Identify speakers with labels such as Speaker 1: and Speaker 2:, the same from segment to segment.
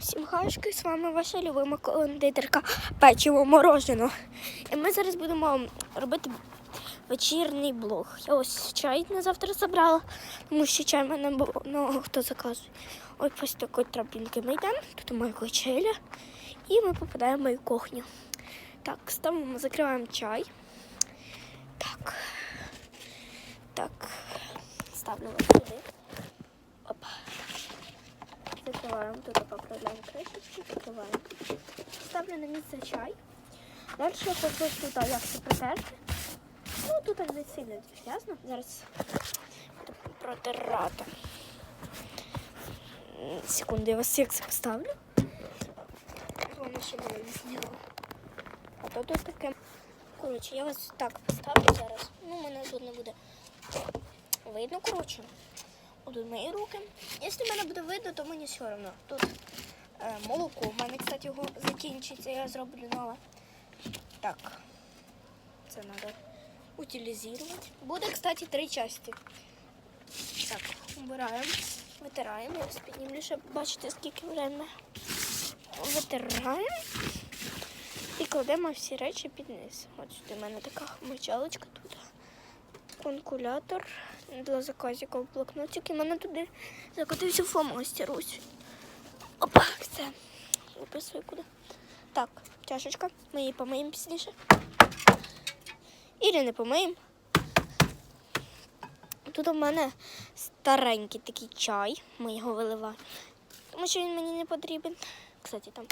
Speaker 1: Всім хашки, з вами ваша любима кондитерка печиво морожено. І ми зараз будемо робити вечірній блог. Я ось чай на завтра забрала, тому що чай в мене було, ну хто заказує. Ось ось такої тропінки ми йдемо, тут моя кочеля, і ми попадаємо в мою кухню. Так, ставимо, закриваємо чай. Так. Так. Ставлю ось сюди. Опа. Закриваємо, тут поправляємо кришечки, закриваємо. Ставлю на місце чай. Далі я хочу тут як це. Ну, тут не сильно грязно. Зараз буду протирати. Секунду, я вас як це поставлю. Воно ще мене не зняло. А то тут таке. Коротше, я вас так поставлю зараз. Ну, мене тут не буде видно, коротше. Тут мої руки. Якщо мене буде видно, то мені все одно. Тут е, молоко. У мене, кстати, його закінчиться, я зроблю нове. Так. Це треба утилізувати. Буде, кстати, три частини. Так, убираємо, витираємо. Я ось піднімлю, щоб бачити, скільки время. Витираємо і кладемо всі речі під низ. От сюди в мене така мочалочка Конкулятор для заказиків, блокнотик. І мене туди закотився фломастер. Ось. Опа, все. Виписую куди. Так, чашечка. Ми її помиємо пізніше. Ілі не помиємо. Тут у мене старенький такий чай. Ми його виливаємо. Тому що він мені не потрібен. Кстати, там.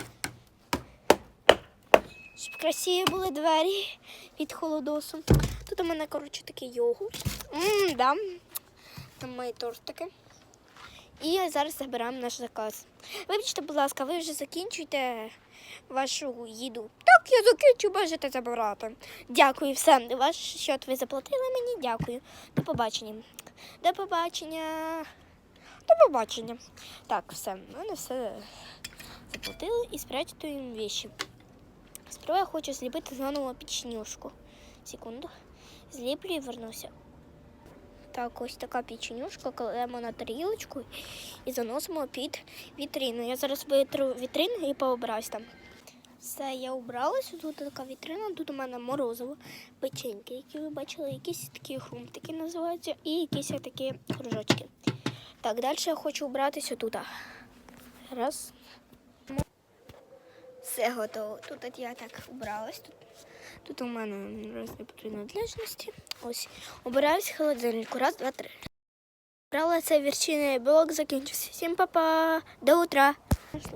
Speaker 1: Щоб красиві були двері від холодосу. Тут у мене, коротше, такий йогурт. Мм, да. Там мої тортики. І зараз забираємо наш заказ. Вибачте, будь ласка, ви вже закінчуєте вашу їду. Так, я закінчу, можете забирати. Дякую, все. Ваш счет ви заплатили мені, дякую. До побачення. До побачення. До побачення. Так, все. Мене все заплатили і спрячуємо віші. Сперва я хочу зліпити заново печенюшку. Секунду. Зліплю і вернуся. Так, ось така печенюшка, кладемо на тарілочку і заносимо під вітрину. Я зараз витру вітрину і пообраюсь там. Все, я убралася. Тут така вітрина, тут у мене морозиво, печеньки, які ви бачили, якісь такі хрумтики називаються, і якісь такі кружочки. Так, далі я хочу убратися тут. Раз. Все готово. Тут я так убралась. Тут у мене різні принадлежності. Ось. Обираюсь холодильнику. Раз, два, три. Брала цей вершинний блок, закінчився. Всім па-па. До утра.